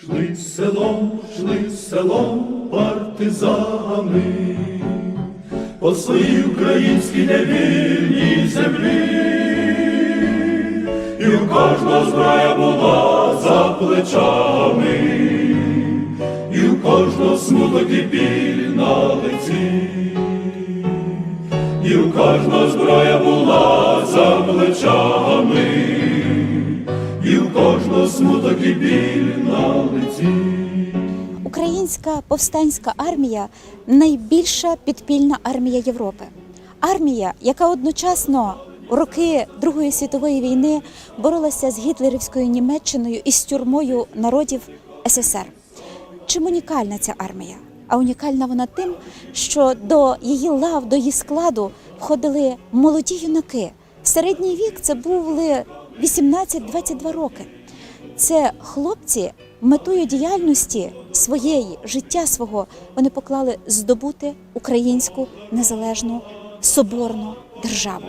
Шли селом, шли селом партизани, по своїй українській невільній землі, і у кожного зброя була за плечами, і у кожного смуток і біль на лиці, і у кожного зброя була за плечами кожного смуток і біль на лиці. Українська повстанська армія найбільша підпільна армія Європи. Армія, яка одночасно у роки Другої світової війни боролася з гітлерівською Німеччиною і з тюрмою народів СССР. Чим унікальна ця армія? А унікальна вона тим, що до її лав, до її складу входили молоді юнаки. Середній вік це були 18-22 роки. Це хлопці метою діяльності своєї життя свого вони поклали здобути українську незалежну соборну державу,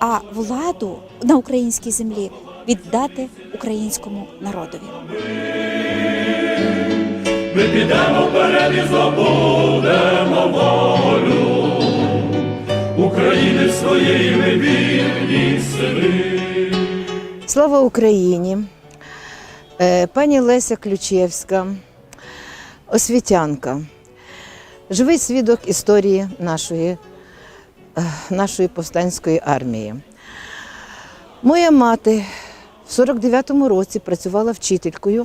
а владу на українській землі віддати українському народові. Ми підемо вперед і здобудемо волю України своєї ми сини. Слава Україні! Е, Пані Леся Ключевська, освітянка, живий свідок історії нашої, е, нашої повстанської армії. Моя мати в 49-му році працювала вчителькою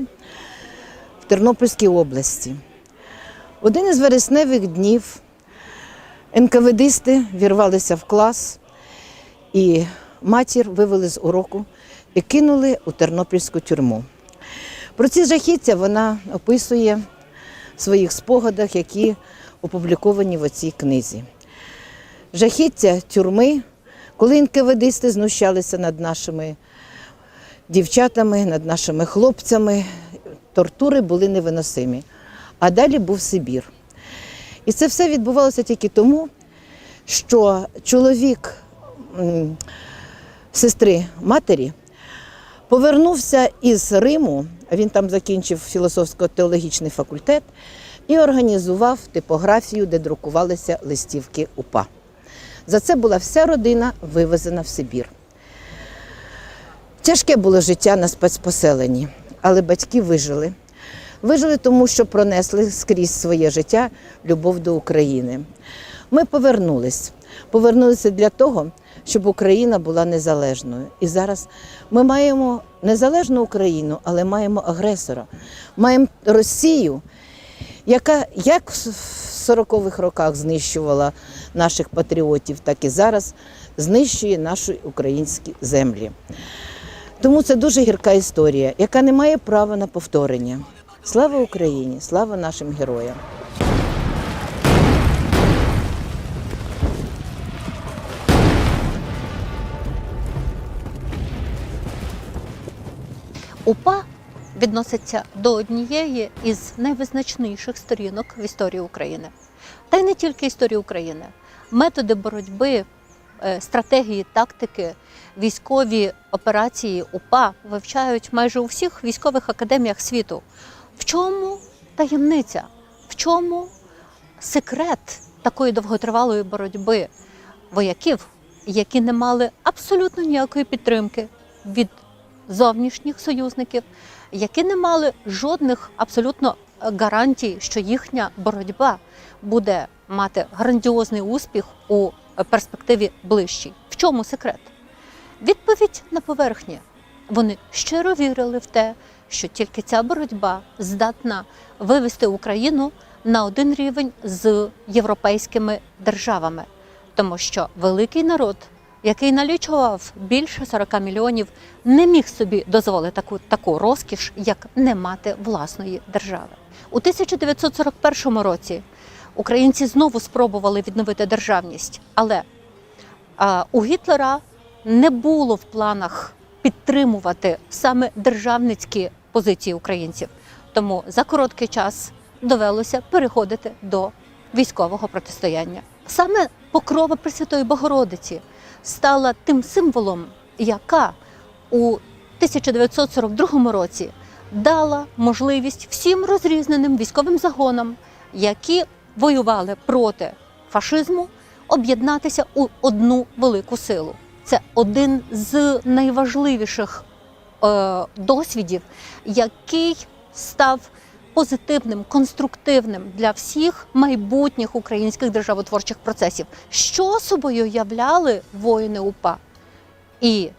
в Тернопільській області. Один із вересневих днів НКВДисти вірвалися в клас і матір вивели з уроку і кинули у тернопільську тюрму. Про ці жахіття вона описує в своїх спогадах, які опубліковані в цій книзі. Жахіття тюрми, коли НКВДисти знущалися над нашими дівчатами, над нашими хлопцями, тортури були невиносимі. А далі був Сибір. І це все відбувалося тільки тому, що чоловік сестри матері повернувся із Риму, він там закінчив філософсько-теологічний факультет, і організував типографію, де друкувалися листівки УПА. За це була вся родина вивезена в Сибір. Тяжке було життя на спецпоселенні, але батьки вижили. Вижили тому, що пронесли скрізь своє життя любов до України. Ми повернулись. Повернулися для того, щоб Україна була незалежною. І зараз ми маємо незалежну Україну, але маємо агресора. Маємо Росію, яка як в 40-х роках знищувала наших патріотів, так і зараз знищує наші українські землі. Тому це дуже гірка історія, яка не має права на повторення. Слава Україні! Слава нашим героям! УПА відноситься до однієї із найвизначніших сторінок в історії України. Та й не тільки історії України. Методи боротьби, е, стратегії, тактики, військові операції УПА вивчають майже у всіх військових академіях світу. В чому таємниця? В чому секрет такої довготривалої боротьби вояків, які не мали абсолютно ніякої підтримки від зовнішніх союзників, які не мали жодних абсолютно гарантій, що їхня боротьба буде мати грандіозний успіх у перспективі ближчій. В чому секрет? Відповідь на поверхні. Вони щиро вірили в те, що тільки ця боротьба здатна вивести Україну на один рівень з європейськими державами, тому що великий народ, який налічував більше 40 мільйонів, не міг собі дозволити таку, таку розкіш, як не мати власної держави. У 1941 році українці знову спробували відновити державність, але а, у Гітлера не було в планах підтримувати саме державницькі позиції українців. Тому за короткий час довелося переходити до військового протистояння. Саме покрова Пресвятої Богородиці стала тим символом, яка у 1942 році дала можливість всім розрізненим військовим загонам, які воювали проти фашизму, об'єднатися у одну велику силу. Це один з найважливіших е, досвідів, який став позитивним, конструктивним для всіх майбутніх українських державотворчих процесів. Що собою являли воїни УПА? І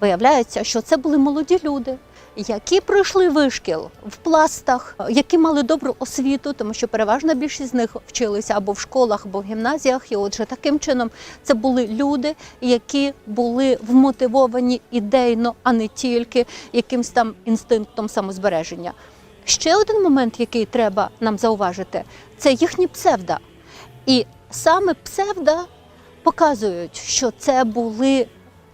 виявляється, що це були молоді люди, які пройшли вишкіл в пластах, які мали добру освіту, тому що переважна більшість з них вчилися або в школах, або в гімназіях. І отже, таким чином це були люди, які були вмотивовані ідейно, а не тільки якимсь там інстинктом самозбереження. Ще один момент, який треба нам зауважити, це їхні псевда. І саме псевда показують, що це були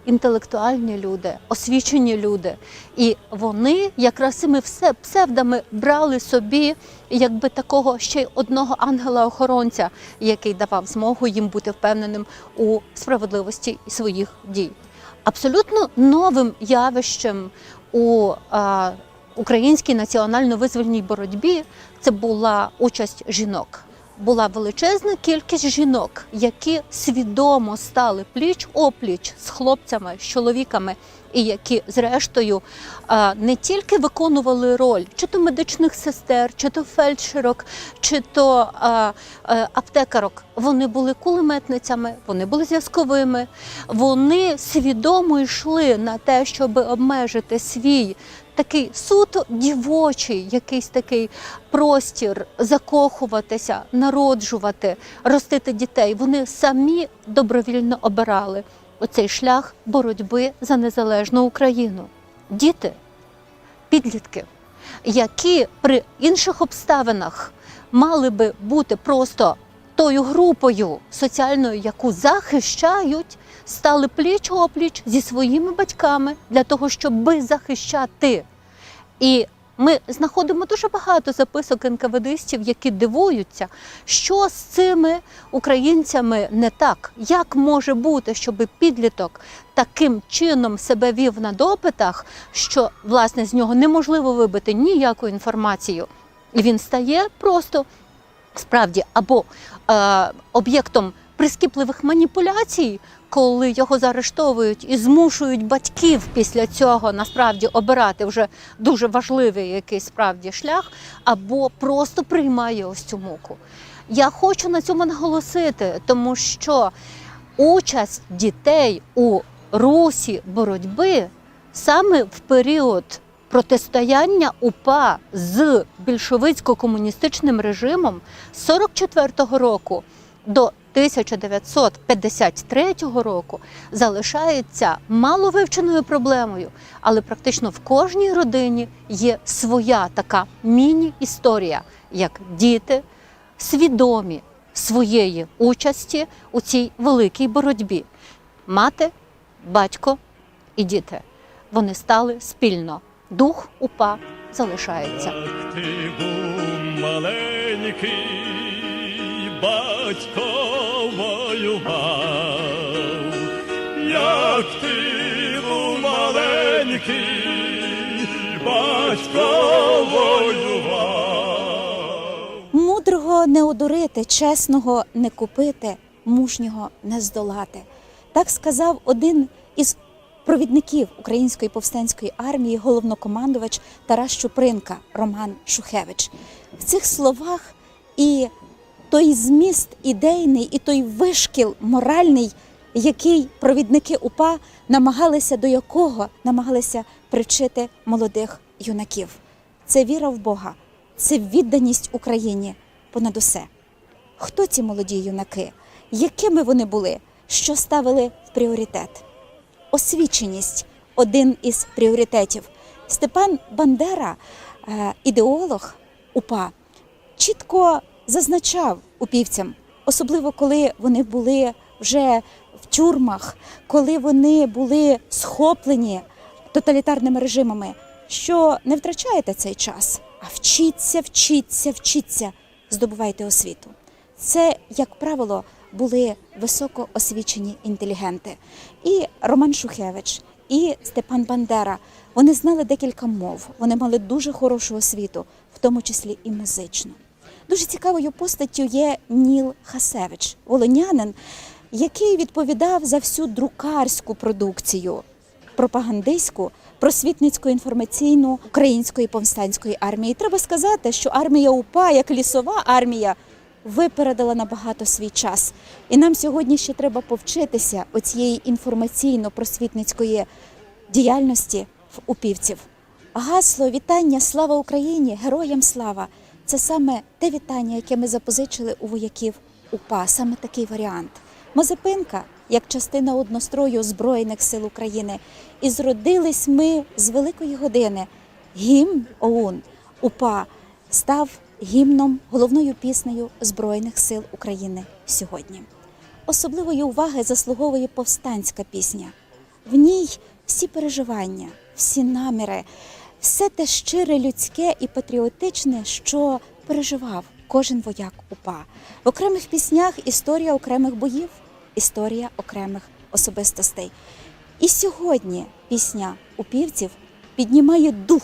інтелектуальні люди, освічені люди. І вони якраз цими псевдами брали собі якби такого ще й одного ангела-охоронця, який давав змогу їм бути впевненим у справедливості своїх дій. Абсолютно новим явищем у українській національно-визвольній боротьбі це була участь жінок. Була величезна кількість жінок, які свідомо стали пліч опліч з хлопцями, з чоловіками, і які, зрештою, не тільки виконували роль чи то медичних сестер, чи то фельдшерок, чи то а, аптекарок. Вони були кулеметницями, вони були зв'язковими, вони свідомо йшли на те, щоб обмежити свій такий суто дівочий, якийсь такий простір, закохуватися, народжувати, ростити дітей. Вони самі добровільно обирали оцей шлях боротьби за незалежну Україну. Діти, підлітки, які при інших обставинах мали би бути просто тою групою соціальною, яку захищають, стали пліч опліч зі своїми батьками для того, щоб захищати. І ми знаходимо дуже багато записок НКВДистів, які дивуються, що з цими українцями не так. Як може бути, щоб підліток таким чином себе вів на допитах, що власне з нього неможливо вибити ніяку інформацію, і він стає просто справді або е, об'єктом прискіпливих маніпуляцій, коли його заарештовують і змушують батьків після цього насправді обирати вже дуже важливий якийсь справді шлях, або просто приймає ось цю муку. Я хочу на цьому наголосити, тому що участь дітей у русі боротьби саме в період протистояння УПА з більшовицько-комуністичним режимом з 44-го року до 1953 року залишається маловивченою проблемою, але практично в кожній родині є своя така міні-історія, як діти свідомі своєї участі у цій великій боротьбі. Мати, батько і діти. Вони стали спільно. Дух УПА залишається. Ти був маленький, батько воював, як ти був маленький, батько воював. Мудрого не одурити, чесного не купити, мужнього не здолати. Так сказав один із провідників Української повстанської армії, головнокомандувач Тарас Чупринка Роман Шухевич. В цих словах і той зміст ідейний, і той вишкіл моральний, який провідники УПА намагалися до якого намагалися привчити молодих юнаків. Це віра в Бога, це відданість Україні понад усе. Хто ці молоді юнаки? Якими вони були? Що ставили в пріоритет? Освіченість один із пріоритетів. Степан Бандера, е, ідеолог УПА, чітко зазначав упівцям, особливо коли вони були вже в тюрмах, коли вони були схоплені тоталітарними режимами, що не втрачаєте цей час, а вчіться, вчіться, вчіться, здобувайте освіту. Це, як правило, були високо освічені інтелігенти. І Роман Шухевич, і Степан Бандера. Вони знали декілька мов, вони мали дуже хорошу освіту, в тому числі і музичну. Дуже цікавою постаттю є Ніл Хасевич, волонянин, який відповідав за всю друкарську продукцію пропагандистську, просвітницьку інформаційну української повстанської армії. Треба сказати, що армія УПА, як лісова армія, випередила набагато свій час. І нам сьогодні ще треба повчитися оцієї інформаційно-просвітницької діяльності в упівців. Гасло вітання Слава Україні! Героям слава! Це саме те вітання, яке ми запозичили у вояків УПА, саме такий варіант. Мазепинка як частина однострою Збройних сил України. І зродились ми з великої години. Гімн ОУН УПА став гімном, головною піснею Збройних сил України сьогодні. Особливої уваги заслуговує повстанська пісня. В ній всі переживання, всі наміри, все те щире людське і патріотичне, що переживав кожен вояк УПА. В окремих піснях історія окремих боїв, історія окремих особистостей. І сьогодні пісня упівців піднімає дух,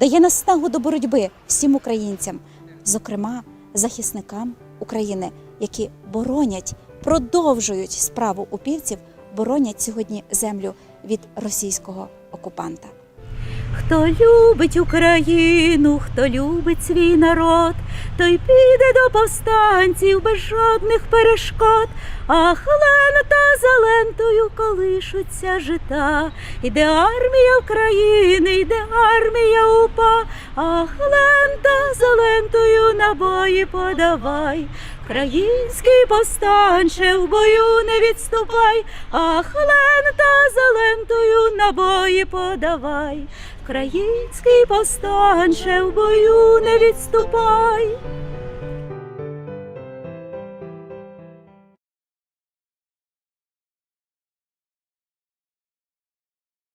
дає наснагу до боротьби всім українцям, зокрема захисникам України, які боронять, продовжують справу упівців, боронять сьогодні землю від російського окупанта. Хто любить Україну, хто любить свій народ, той піде до повстанців без жодних перешкод. Ах, лента за лентою колишуться жита. Іде армія України, йде армія упа. Ах, лента за лентою набої подавай. Український повстанче в бою не відступай, ах, лента за лентою набої подавай. Український повстанче в бою не відступай.